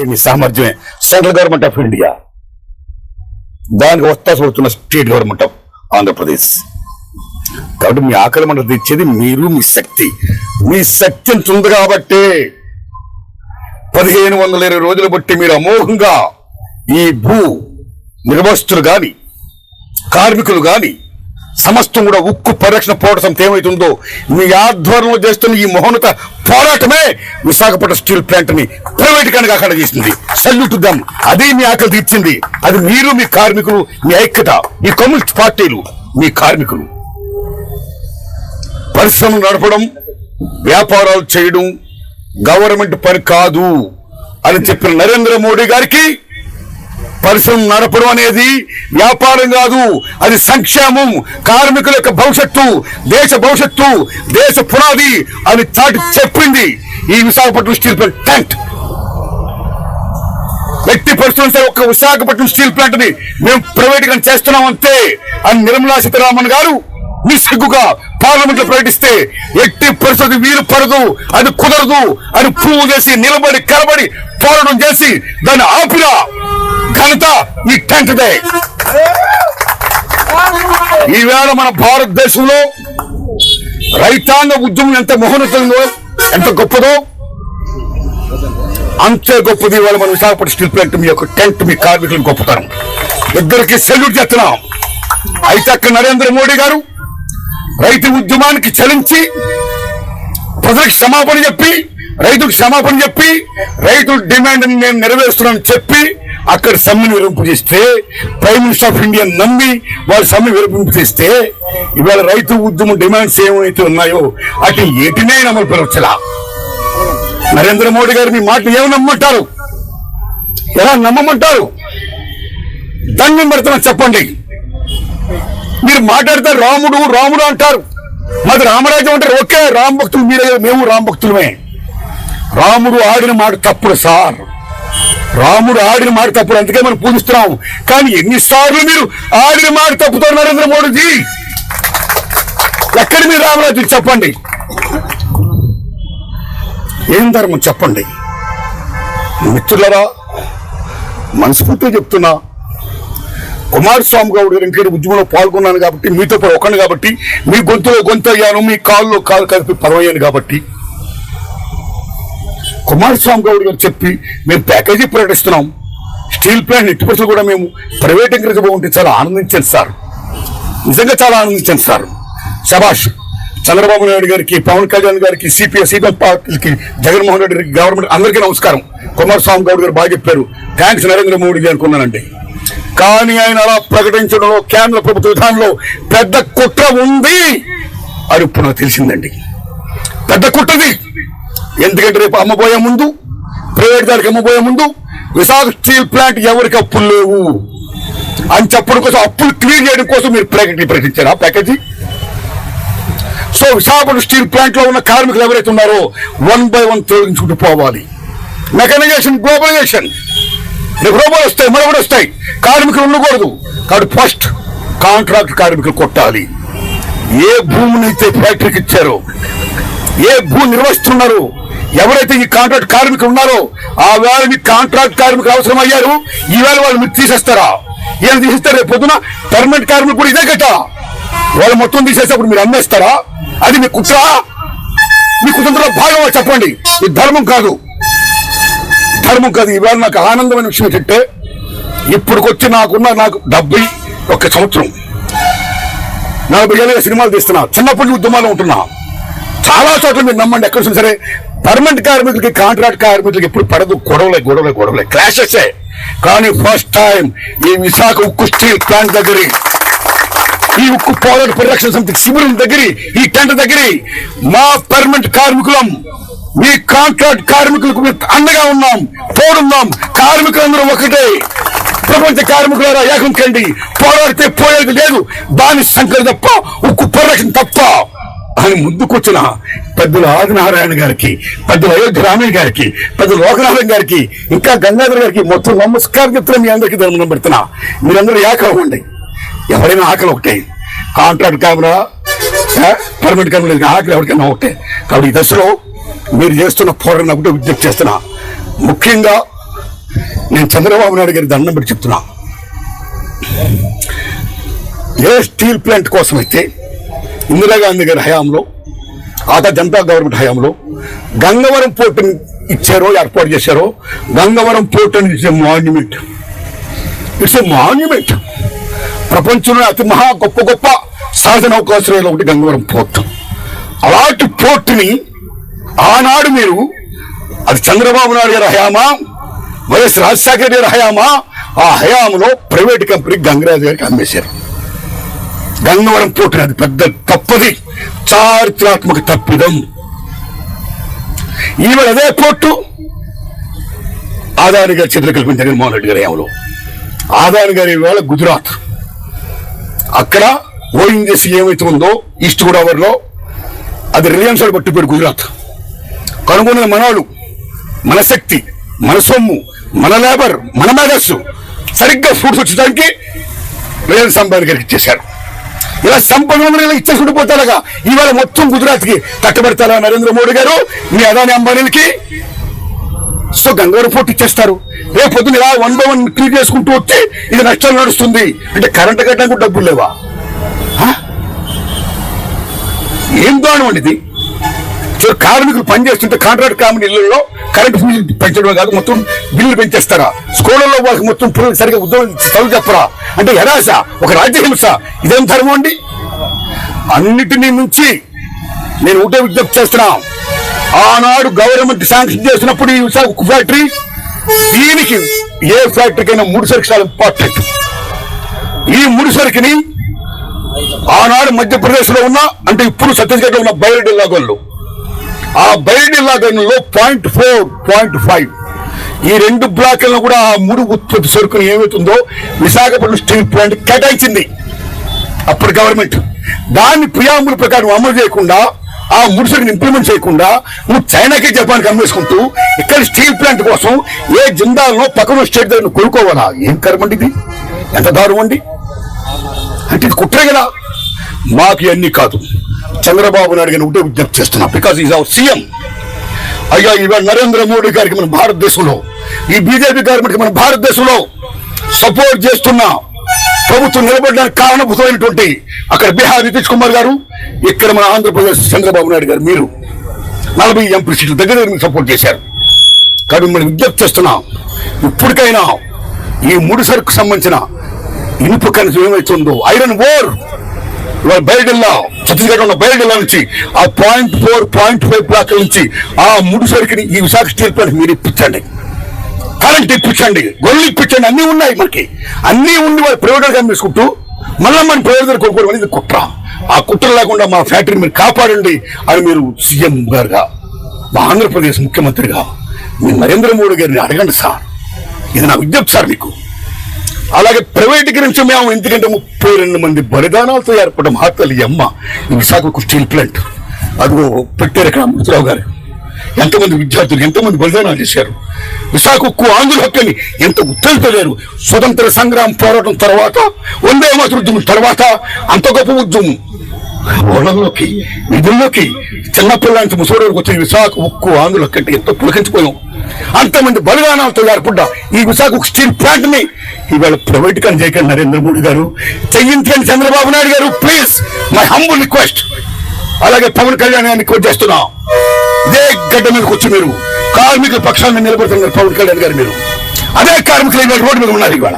Me సామర్థ్యమే. Central government of India. దానికి వస్తా చూడుతున్న స్టేట్ గవర్నమెంట్ ఆఫ్ ఆంధ్రప్రదేశ్. కాబట్టి మీ ఆకలి మంట తెచ్చేది మీరు మీ శక్తి. మీ శక్తి ఎంత ఉంది కాబట్టి పదిహేను వందల ఇరవై రోజులు బట్టి మీరు అమోఘంగా ఈ భూ నిర్వస్తులు గాని కార్మికులు గాని సమస్తం కూడా ఉక్కు పరిరక్షణ పోరాటం ఏమైతుందో మీ ఆధ్వర్యంలో చేస్తున్న ఈ మహోన్నత పోరాటమే విశాఖపట్నం స్టీల్ ప్లాంట్ని ప్రైవేట్ కనుక అక్కడ చేసింది సల్యూట్ దమ్ అది మీ ఆకలి తీర్చింది. అది మీరు మీ కార్మికులు మీ ఐక్యత ఈ కమ్యూనిస్ట్ పార్టీలు మీ కార్మికులు. పరిశ్రమలు నడపడం వ్యాపారాలు చేయడం గవర్నమెంట్ పని కాదు అని చెప్పిన నరేంద్ర మోడీ గారికి పరిశ్రమ నడపడం అనేది వ్యాపారం కాదు. అది సంక్షేమం కార్మికుల యొక్క భవిష్యత్తు దేశ భవిష్యత్తు దేశ పునాది అని చాటి చెప్పింది ఈ విశాఖపట్నం స్టీల్ ప్లాంట్. టెంట్ వ్యక్తి పరిశ్రమ ఒక విశాఖపట్నం స్టీల్ ప్లాంట్ని మేము ప్రైవేట్గా చేస్తున్నాం అంతే అని నిర్మలా సీతారామన్ గారు నిస్సిగ్గుగా పార్లమెంట్లో ప్రకటిస్తే ఎట్టి పరిస్థితి వీలు పడదు అది కుదరదు అని ప్రూవ్ చేసి నిలబడి కలబడి పోరాటం చేసి దాన్ని ఆపిరా. ఘనత ఈ టెంట్ డే ఈవేళ మన భారతదేశంలో రైతాంగ ఉద్యమం ఎంత మహోన్నతంలో ఎంత గొప్పదో అంతే గొప్పది ఇవాళ మన విశాఖపట్నం స్టీల్ ప్లాంట్ మీ యొక్క టెంట్ మీ కార్మికులకు గొప్పతనం. ఇద్దరికి సెల్యూట్ చేస్తున్నాం. అయితే అక్కడ నరేంద్ర మోడీ గారు రైతు ఉద్యమానికి చలించి ప్రజలకు క్షమాపణ చెప్పి రైతుకు క్షమాపణ చెప్పి రైతు డిమాండ్ నేను నెరవేరుస్తున్నానని చెప్పి అక్కడ సమ్మెను విరింపు చేస్తే ప్రైమ్ మినిస్టర్ ఆఫ్ ఇండియా నమ్మి వాళ్ళు సమ్మె విరింపు చేస్తే ఇవాళ రైతు ఉద్యమం డిమాండ్స్ ఏమైతే ఉన్నాయో అటు ఏటినే అమలు పెరచలా. నరేంద్ర మోడీ గారు మీ మాట ఏమి నమ్మంటారు ఎలా నమ్మమంటారు? దండం పెడుతున్నా చెప్పండి. మీరు మాట్లాడితే రాముడు రాముడు అంటారు. మాది రామరాజ్యం అంటారు ఓకే రామ భక్తులు మీరే మేము రామ భక్తులమే రాముడు ఆడిన మాట తప్పుడు సార్. రాముడు ఆడిన మాట తప్పుడు అందుకే మనం పూజిస్తున్నాం కానీ ఎన్నిసార్లు మీరు ఆడిన మాట తప్పుతారు నరేంద్ర మోడీజీ? ఎక్కడ మీరు రామరాజు చెప్పండి? ఏం ధర్మం చెప్పండి? మిత్రులరా మనస్ఫూర్తిగా చెప్తున్నా కుమారస్వామి గౌడ్ గారు ఇంకేటి ఉద్యమంలో పాల్గొన్నాను కాబట్టి మీతో పాటు ఒకను కాబట్టి మీ గొంతులో గొంతు అయ్యాను మీ కాల్లో కాలు కలిపి పరమయ్యాను కాబట్టి కుమారస్వామి గౌడ్ గారు చెప్పి మేము ప్యాకేజీ ప్రకటిస్తున్నాం. స్టీల్ ప్లాంట్ ఎట్టి పరిస్థితులు కూడా మేము ప్రైవేటీకరించబోతుంటే చాలా ఆనందించాను సార్. నిజంగా చాలా ఆనందించాను సార్. శభాష్ చంద్రబాబు నాయుడు గారికి పవన్ కళ్యాణ్ గారికి సిపిఎస్ సీపీఎం పార్టీకి జగన్మోహన్ రెడ్డి గవర్నమెంట్ అందరికీ నమస్కారం. కుమారస్వామి గౌడ్ గారు బాగా చెప్పారు. థ్యాంక్స్ నరేంద్ర మోడీ గారు అనుకున్నానండి కానీ ఆయన అలా ప్రకటించడంలో కేంద్ర ప్రభుత్వ విధానంలో పెద్ద కుట్ర ఉంది అని ఇప్పుడు నాకు తెలిసిందండి. పెద్ద కుట్రది. ఎందుకంటే రేపు అమ్మబోయే ముందు ప్రైవేట్ దానికి అమ్మబోయే ముందు విశాఖ స్టీల్ ప్లాంట్ ఎవరికి అప్పులు లేవు? అని చెప్పడం కోసం అప్పులు క్లియర్ చేయడం కోసం మీరు ప్యాకేజీ ప్రకటించారు? ఆ ప్యాకేజీ? సో విశాఖపట్నం స్టీల్ ప్లాంట్లో ఉన్న కార్మికులు ఎవరైతే ఉన్నారో వన్ బై వన్ తొలగించుకుంటూ పోవాలి. Mechanisation globalisation. రేపు రోబోలు వస్తాయి మరొకటి వస్తాయి. కార్మికులు ఉండకూడదు. కాబట్టి ఫస్ట్ కాంట్రాక్ట్ కార్మికులు కొట్టాలి. ఏ భూమిని అయితే ఫ్యాక్టరీకి ఇచ్చారో ఏ భూ నిర్వహిస్తున్నారు? ఎవరైతే ఈ కాంట్రాక్ట్ కార్మికులు ఉన్నారో ఆ వేళ మీకు కాంట్రాక్ట్ కార్మికులు అవసరం అయ్యారు. ఈవేళ వాళ్ళు మీరు తీసేస్తారా? ఏం తీసేస్తారు? రేపు పొద్దున పర్మనెంట్ కార్మికులు కూడా ఇదే గట వాళ్ళు మొత్తం తీసేసేప్పుడు మీరు అమ్మేస్తారా? అది మీ కుట్ర? మీ కుటుంబంలో భాగమా చెప్పండి. ఇది ధర్మం కాదు. ధర్మం కాదు. ఈవేళ నాకు ఆనందమైన విషయం ఏంటంటే ఇప్పటికొచ్చి నాకున్న నాకు డెబ్బై ఒక్క సంవత్సరం. నలభై ఏళ్ళుగా సినిమాలు తీస్తున్నా. చిన్నప్పటి ఉద్యమాలు ఉంటున్నా. చాలా చోట్ల మీరు నమ్మండి ఎక్కడ చూసినా సరే. పర్మనెంట్ కార్మికులకి కాంట్రాక్ట్ కార్మికులకి ఎప్పుడు పడదు గొడవలే గొడవలే గొడవలే క్లాషెస్ కానీ ఫస్ట్ టైం ఈ విశాఖ ఉక్కు స్టీల్ ప్లాంట్ దగ్గర ఈ ఉక్కు పోరాట పరిరక్షణ సమితి శిబిరం దగ్గర ఈ టెంట్ దగ్గర మా పర్మనెంట్ కార్మికులం మీ కాంట్రాక్ట్ కార్మికులకు అండగా ఉన్నాం తోడున్నాం. కార్మికులందరూ ఒకటే. ప్రపంచ కార్మికులారా ఏకం కండి. పోరాడితే పోయేది లేదు. దాని సంకలి తప్ప ఉక్కు పరిరక్షణ తప్ప. అని ముందుకొచ్చిన పెద్దలు ఆదినారాయణ గారికి పెద్దలు అయోధ్య రామయ్య గారికి పెద్దలు లోకనాథం గారికి ఇంకా గంగాధర్ గారికి మొత్తం నమస్కారం చెప్తున్నా మీ అందరికీ ధర్మం పెడుతున్నా. మీరందరూ ఏకం అవ్వండి. ఎవరైనా ఆకలి ఒకటే. కాంట్రాక్ట్ కెమెరా పర్మనెంట్ కెమెరా ఆకలి ఎవరికైనా ఒకటే. కాబట్టి ఈ దశలో మీరు చేస్తున్న పోరాటం ఒకటే విజ్ఞప్తి చేస్తున్నా. ముఖ్యంగా నేను చంద్రబాబు నాయుడు గారి దండం పెట్టి చెప్తున్నా. ఏ స్టీల్ ప్లాంట్ కోసం అయితే ఇందిరాగాంధీ గారి హయాంలో ఆత జనతా గవర్నమెంట్ హయాంలో గంగవరం పోర్టుని ఇచ్చారో ఏర్పాటు చేశారో గంగవరం పోర్ట్ అని it's monument. It's a monument. ప్రపంచంలో అతి మహా గొప్ప గొప్ప సహజ నౌకాశ్రయాలు ఒకటి గంగవరం పోర్ట్. అలాంటి పోర్టుని ఆనాడు మీరు అది చంద్రబాబు నాయుడు గారి హయామా వైఎస్ రాజశేఖర్ గారి హయామా ఆ హయాంలో ప్రైవేట్ కంపెనీ గంగరాజు గారికి అమ్మేశారు. గంగవరం పోటీ అది పెద్ద తప్పది. చారిత్రాత్మక తప్పిదం. ఈవేళ అదే పోర్టు ఆదాని గారి చేతులు కలిపిన జగన్మోహన్ రెడ్డి గారి హయాంలో ఆదాని గారి వేళ గుజరాత్. అక్కడ ఓఎన్జీసీ ఏమైతే ఉందో ఈస్ట్ గోదావరిలో అది రిలయన్స్ వాడు పట్టుపోయాడు గుజరాత్. కనుగొన్న మనవాళ్ళు మన శక్తి మన సొమ్ము మన లేబర్ మన మేధస్సు సరిగ్గా ఫ్రూట్స్ వచ్చేదానికి రిలయన్స్ అంబానీ గారికి ఇచ్చేశారు. ఇలా సంపద ఇలా ఇచ్చేసి ఉండిపోతారుగా ఇవాళ మొత్తం గుజరాత్కి కట్టబెడతారా నరేంద్ర మోడీ గారు? మీ అదాని అంబానీలకి? సో గంగవరం పోర్ట్ ఇచ్చేస్తారు. రేపు పొద్దున ఇలా వన్ బై వన్ క్లీన్ చేసుకుంటూ వచ్చి ఇది నష్టాలు నడుస్తుంది. అంటే కరెంట్ కట్టడానికి డబ్బులు లేవా? ఏం దానం అండి ఇది? సో కార్మికులు పనిచేస్తుంటే కాంట్రాక్ట్ కార్మికుల ఇళ్ళలో కరెంట్ బిల్లు పెంచడమే కాదు మొత్తం బిల్లు పెంచేస్తారా? స్కూళ్ళలో వాళ్ళకి మొత్తం పిల్లలు సరిగ్గా ఉద్యోగం చదువు చెప్పరా? అంటే ఎరాస ఒక రాజ్యహింస ఇదేం ధర్మం అండి? అన్నిటినీ నుంచి నేను ఒకటే విజ్ఞప్తి చేస్తున్నా. ఆనాడు గవర్నమెంట్ శాంక్షన్ చేసినప్పుడు ఈ విశాఖ ఉక్కు ఫ్యాక్టరీ దీనికి ఏ ఫ్యాక్టరీకైనా మూడు సరికి చాలా ఇంపార్టెంట్ ఈ మూడు సరికిని ఆనాడు మధ్యప్రదేశ్లో ఉన్న అంటే ఇప్పుడు ఛత్తీస్గఢ్లో ఉన్న బైరడిల్లా లాగోళ్ళు ఆ బైరడిల్లా గన్నులో పాయింట్ ఫోర్ పాయింట్ ఫైవ్. ఈ రెండు బ్లాక్లను కూడా ఆ ముడి ఉత్పత్తి సరుకులు ఏమవుతుందో విశాఖపట్నం స్టీల్ ప్లాంట్ కేటాయించింది. అప్పుడు గవర్నమెంట్. దాన్ని ప్రియాముల ప్రకారం అమలు చేయకుండా ఆ ముడిసరుకుని ఇంప్లిమెంట్ చేయకుండా నువ్వు చైనాకి జపాన్కి అమ్మేసుకుంటూ ఇక్కడ స్టీల్ ప్లాంట్ కోసం ఏ జిందాలో పక్కన స్టేట్ దగ్గర కొనుక్కోవాలా ఏం కర్మండి ఇది? ఎంత దారుణం అండి? అంటే ఇది కుట్రే కదా? మాకు ఇవన్నీ కాదు. చంద్రబాబు నాయుడు గారిని ఒకటే విజ్ఞప్తి చేస్తున్నాం బికాస్ ఈజ్ అవర్ సీఎం అయ్యా ఇవాళ నరేంద్ర మోడీ గారికి మన భారతదేశంలో ఈ బీజేపీ గవర్నమెంట్కి మన భారతదేశంలో సపోర్ట్ చేస్తున్న ప్రభుత్వం నిలబడడానికి కారణభూతమైనటువంటి అక్కడ బీహార్ నితీష్ కుమార్ గారు ఇక్కడ మన ఆంధ్రప్రదేశ్ చంద్రబాబు నాయుడు గారు మీరు నలభై ఎంపీ సీట్లు దగ్గర దగ్గర సపోర్ట్ చేశారు. కానీ మిమ్మల్ని విజ్ఞప్తి చేస్తున్నాం ఇప్పటికైనా ఈ ముడి సరుకు సంబంధించిన ఇనుప కనీసం ఏమైతుందో ఐరన్ ఓర్ ఇవాళ బయటల్లా ఛత్తీస్గఢ్ ఉన్న నుంచి ఆ point four point five block నుంచి ఆ ముడి సరుకుని ఈ విశాఖ స్టీల్ ప్లాంట్ మీరు ఇప్పించండి. కరెంట్ ఇప్పించండి గొల్లు ఇప్పించండి అన్నీ ఉన్నాయి మనకి. అన్నీ ఉండి వాళ్ళు ప్రైవేట్ అమ్మేసుకుంటూ మళ్ళీ మన ప్రైవేట్ కొనుక్కోవడం అనేది కుట్ర. ఆ కుట్ర లేకుండా మా ఫ్యాక్టరీ మీరు కాపాడండి అని మీరు సీఎం గారుగా మా ఆంధ్రప్రదేశ్ ముఖ్యమంత్రిగా మీ నరేంద్ర మోడీ గారిని అడగండి సార్. ఇది నా విజ్ఞప్తి సార్ మీకు. అలాగే ప్రైవేటీకరించి మేము ఎందుకంటే ముప్పై రెండు మంది బలిదానాలతో ఏర్పడ్డ మహాతల్లి అమ్మ ఈ విశాఖకు స్టీల్ ప్లాంట్ అదిగో పెట్టారు ఇక్కడ అమృతరావు గారు. ఎంతమంది విద్యార్థులు ఎంతమంది బలిదానాలు చేశారు? విశాఖ ఉక్కు ఆంధ్ర హక్కుని ఎంత ఉత్తరించలేరు స్వతంత్ర సంగ్రామ పోరాటం తర్వాత వందే మాతృ ఉద్యమం తర్వాత అంత గొప్ప ఉద్యమం. ఓళ్ళలోకి నిధుల్లోకి చిన్నపిల్లాంటి ముసోడోకి వచ్చిన విశాఖ ఉక్కు ఆంధ్రుల కంటే ఎంతో పులకించిపోయాం. అంతమంది బలిదానాలతో ఏర్పడ్డ ఈ విశాఖ స్టీల్ ప్లాంట్ని. ఇవాళ ప్రైవేట్ కానీ చేయకండి నరేంద్ర మోడీ గారు. చెయ్యించండి చంద్రబాబు నాయుడు గారు ప్లీజ్. My humble request. అలాగే పవన్ కళ్యాణ్ గారిని రిక్వెస్ట్ చేస్తున్నా. ఇదే గడ్డ మీద కూర్చు మీరు. కార్మికుల పక్షాన్ని నిలబడుతున్నారు పవన్ కళ్యాణ్ గారు మీరు. అదే కార్మికులు ఇవాళ రోడ్డు మీద ఉన్నారు ఇవాళ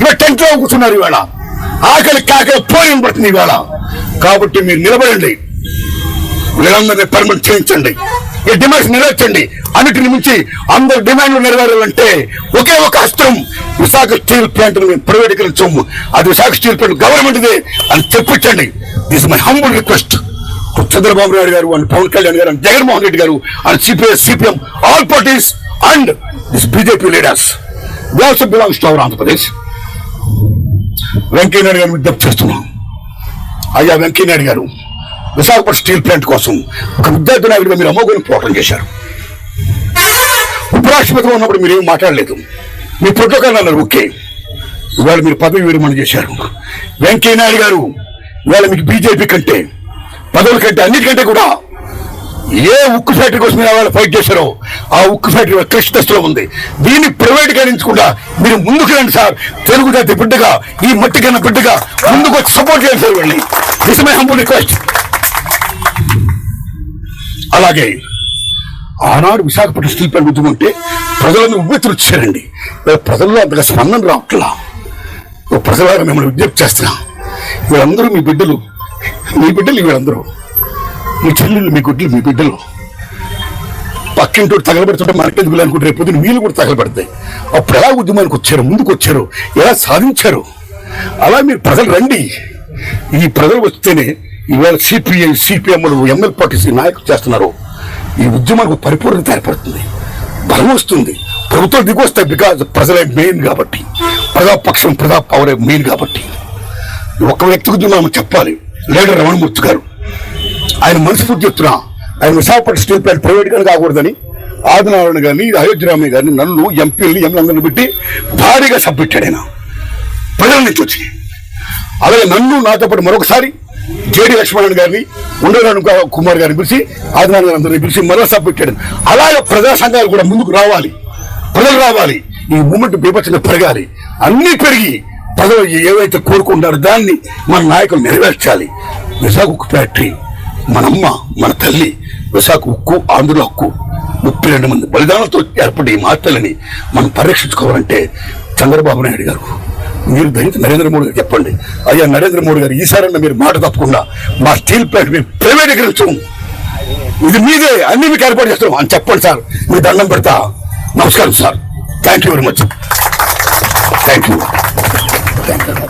ఇవాళ టెంట్లో కూర్చున్నారు ఇవాళ ఆకలి కాకలి పోయి పడుతుంది ఇవాళ కాబట్టి మీరు నిలబడండి. వీళ్ళందరినీ పర్మనెంట్ చేయించండి ఈ డిమాండ్స్ నెరవేర్చండి. అన్నిటిని మించి అందరు డిమాండ్లు నెరవేరాలంటే ఒకే ఒక అస్త్రం విశాఖ స్టీల్ ప్లాంట్ మేము ప్రైవేటీకరించాము అది విశాఖ స్టీల్ ప్లాంట్ గవర్నమెంట్దే అని చెప్పించండి this my humble request Chandrababu Naidu garu and Pawan Kalyan garu and Jaganmohan Reddy garu and CPS CPM all parties and this BJP leaders they also belongs to our Andhra Pradesh Venkaiah Naidu garu విజ్ఞప్తి చేస్తున్నాం. అయ్యా వెంకయ్యనాయుడు గారు Visakhapatnam steel plant కోసం ఒక విద్యార్థి నాయకుడిగా మీరు అమోఘం పోరాటం చేశారు. ఉపరాష్ట్రపతిగా ఉన్నప్పుడు మీరు ఏం మాట్లాడలేదు. మీ ప్రోటోకాల్ అన్నారు ఓకే ఇవాళ మీరు పదవి విరమణ చేశారు. వెంకయ్యనాయుడు గారు ఇవాళ మీకు బీజేపీ కంటే పదవుల కంటే అన్నిటికంటే కూడా ఏ ఉక్కు ఫ్యాక్టరీ కోసం మీరు వాళ్ళు ఫైట్ చేశారో ఆ ఉక్కు ఫ్యాక్టరీ క్లిష్ట ఉంది. దీన్ని ప్రైవేటీకరించకుండా మీరు ముందుకు రండి సార్. తెలుగు జాతి బిడ్డగా ఈ మట్టి కన్నా బిడ్డగా ముందుకు వచ్చి సపోర్ట్ చేయండి సార్ వెళ్ళి దిస్ మై హంబుల్ రిక్వెస్ట్ అలాగే ఆనాడు విశాఖపట్నం స్టీల్ ప్లాంట్ ఉద్యమం ఉంటే ప్రజలందరూ ఉవ్వెత్తులు వచ్చారండి ప్రజల్లో అంతగా స్పందన రావట్లా. ఓ మిమ్మల్ని విజ్ఞప్తి చేస్తున్నా. వీళ్ళందరూ మీ బిడ్డలు. మీ బిడ్డలు వీళ్ళందరూ. మీ చెల్లెళ్ళు మీ గుడ్లు మీ బిడ్డలు. పక్కింటో తగలబెడుతుంటే మనకెందుకు అనుకుంటే రేపు పొద్దున్న వీళ్ళు కూడా తగలబెడతాయి. అప్పుడు ఎలా ఉద్యమానికి వచ్చారు? ముందుకు వచ్చారు ఎలా సాధించారు? అలా మీరు ప్రజలు రండి. ఈ ప్రజలు వస్తేనే ఈవేళ సిపిఐ సిపిఎంలు ఎంఎల్ పార్టీస్ నాయకులు చేస్తున్నారు. ఈ ఉద్యమానికి పరిపూర్ణత ఏర్పడుతుంది. బలం వస్తుంది. ప్రభుత్వం దిగి బికాజ్ ప్రజలే మెయిన్ కాబట్టి. ప్రజాపక్షం ప్రజా పవరే మెయిన్ కాబట్టి. ఒక వ్యక్తి గురించి మనం చెప్పాలి. లీడర్ రమణమూర్తి గారు. ఆయన మనస్ఫూర్తి చెప్తున్నా. ఆయన విశాఖపట్నం స్టీల్ ప్లాంట్ ప్రైవేట్గా కాకూడదని ఆదినారాయణ గారిని అయోధ్యరామయ్య గారిని నన్ను ఎంపీలని ఎంలందరిని పెట్టి భారీగా సబ్మిట్టాడు ఆయన. ప్రజల నుంచి వచ్చి. అలాగే నన్ను నాతో పాటు మరొకసారి జేడి లక్ష్మణ్ గారిని ఉండరాను కుమార్ గారిని పిలిచి ఆదినారాయణ అందరిని పిలిచి మరో పెట్టాడు. అలాగే ప్రజా సంఘాలు కూడా ముందుకు రావాలి. ప్రజలు రావాలి. ఈ మూమెంట్ బీభత్సంగా పెరగాలి. అన్నీ పెరిగి ప్రజలు ఏవైతే కోరుకుంటారో దాన్ని మన నాయకులు నెరవేర్చాలి. విశాఖ ఉక్కు ఫ్యాక్టరీ మన అమ్మ మన తల్లి విశాఖ ఉక్కు ఆంధ్రుల హక్కు ముప్పై రెండు మంది బలిదానాలతో ఏర్పడి ఈ మాటలని మనం పరిరక్షించుకోవాలంటే చంద్రబాబు నాయుడు గారు మీరు దయచేసి నరేంద్ర మోడీ గారు చెప్పండి. అయ్యా నరేంద్ర మోడీ గారు ఈసారన్నా మీరు మాట తప్పకుండా మా స్టీల్ ప్లాంట్ మేము ప్రైవేటీకరించం ఇది మీదే అన్ని మీకు ఏర్పాటు చేస్తాం అని చెప్పండి సార్. మీ దండం పెడతా. నమస్కారం sir. Thank you very much thank you thank you